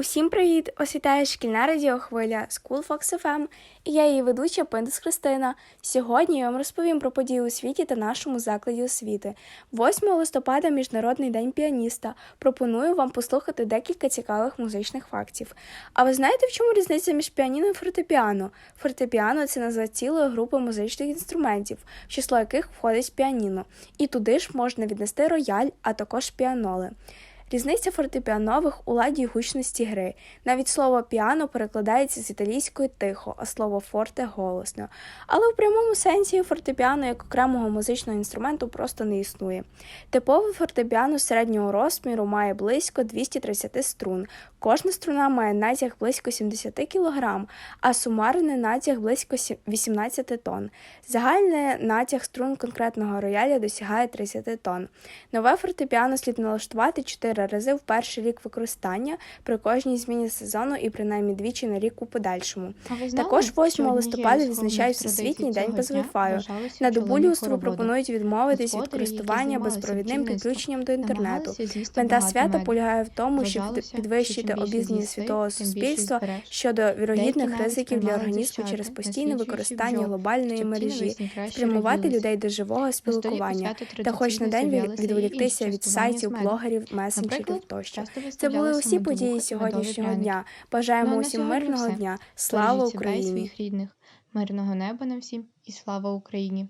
Усім привіт! Ось вітає шкільна радіохвиля School Fox FM і я її ведуча Пиндус Христина. Сьогодні я вам розповім про події у світі та нашому закладі освіти. 8 листопада Міжнародний день піаніста. Пропоную вам послухати декілька цікавих музичних фактів. А ви знаєте, в чому різниця між піаніно і фортепіано? Фортепіано це назва цілої групи музичних інструментів, в число яких входить піаніно. І туди ж можна віднести рояль, а також піаноли. Різниця фортепіанових у ладі й гучності гри. Навіть слово піано перекладається з італійської тихо, а слово форте голосно. Але в прямому сенсі фортепіано як окремого музичного інструменту просто не існує. Типове фортепіано середнього розміру має близько 230 струн. Кожна струна має натяг близько 70 кг, а сумарний натяг близько 18 тонн. Загальний натяг струн конкретного рояля досягає 30 тонн. Нове фортепіано слід налаштувати 4 рази в перший рік використання при кожній зміні сезону і принаймні двічі на рік у подальшому. Знали, Також 8 листопада відзначають Всесвітній день без Wi-Fi. На добу пропонують відмовитись від користування безпровідним підключенням до інтернету. Мета свята полягає в тому, щоб підвищити обізнаність світового суспільства щодо вірогідних ризиків для організму через постійне використання глобальної мережі, спрямувати людей до живого спілкування та хоч на день відволіктися від сайтів, блогерів, месенджерів Наприклад, тощо. Це були усі події сьогоднішнього дня. Бажаємо Ну, на усім мирного дня. Слава Україні! своїх рідних. Мирного неба нам всім і слава Україні!